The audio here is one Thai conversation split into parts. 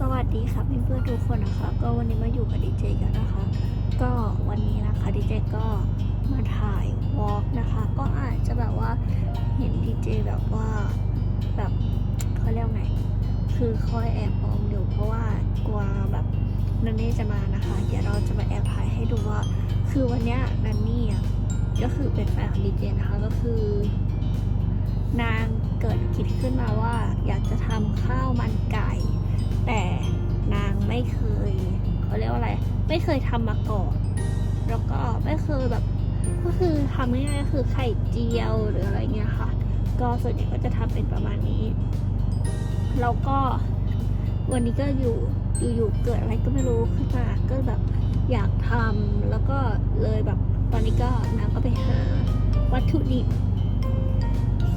สวัสดีค่ะเพื่อนๆทุกคนนะคะ ก็วันนี้มาอยู่กับดีเจกันนะคะ ก็วันนี้นะคะดีเจก็มาถ่ายวอล์กนะคะ ก็อาจจะแบบว่าเห็นดีเจแบบว่าแบบเขาเรียกไงคือคอยแอบมองอยู่เพราะว่ากลัวแบบนันนี่จะมานะคะ เดี๋ยวเราจะมาแอบถ่ายให้ดูว่า คือวันนี้นันนี่อะก็คือเป็นแฟนของดีเจนะคะก็คือนางเกิดคิดขึ้นมาว่าอยากจะทำข้าวมันไก่ แต่นางไม่เคยเขาเรียกว่าอะไร ไม่เคยทำมาก่อนแล้วก็ไม่เคยแบบก็คือทำง่ายๆก็คือไข่เจียวหรืออะไรเงี้ยค่ะ ก็ส่วนใหญ่ก็จะทำเป็นประมาณนี้แล้วก็วันนี้ก็อยู่อยู่ๆเกิดอะไรก็ไม่รู้ขึ้นมาก็แบบอยากทำแล้วก็เลยแบบตอนนี้ก็นางก็ไปหาวัตถุดิบ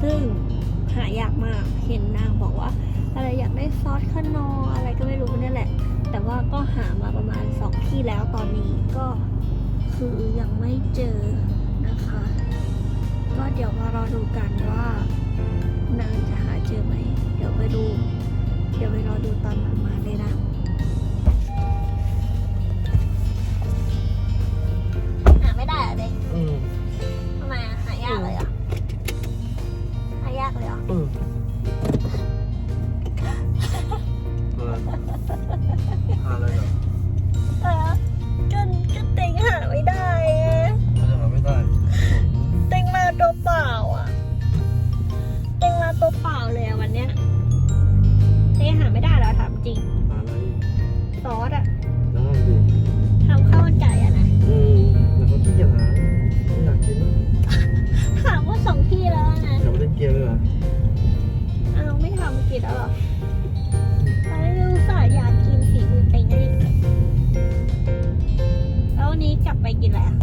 ซึ่ง หายากมาก เห็นนางบอกว่า อะไรอยากได้ซอสขนออะไรก็ไม่รู้นี่แหละ แต่ว่าก็หามาประมาณสองที่แล้วตอนนี้ก็คือยังไม่เจอนะคะ ก็เดี๋ยวมารอดูกันว่านางจะหาเจอไหม เดี๋ยวไปดู เดี๋ยวไปรอดูตอนนางมาเลยนะ จริงหาอะไรซอสอะได้ดิทำข้าวมันไก่อะนะอืมแล้วเขาที่จะหาไม่อยากกินมั้งถามว่าสองที่แล้วนะจะมาเล่นเกมเลยเหรออ้าวไม่ทำกินแล้วเหรอตอนนี้ลูกสาวอยากกินฝีมือเต็งนี่แล้ววันนี้กลับไปกินอะไรอะ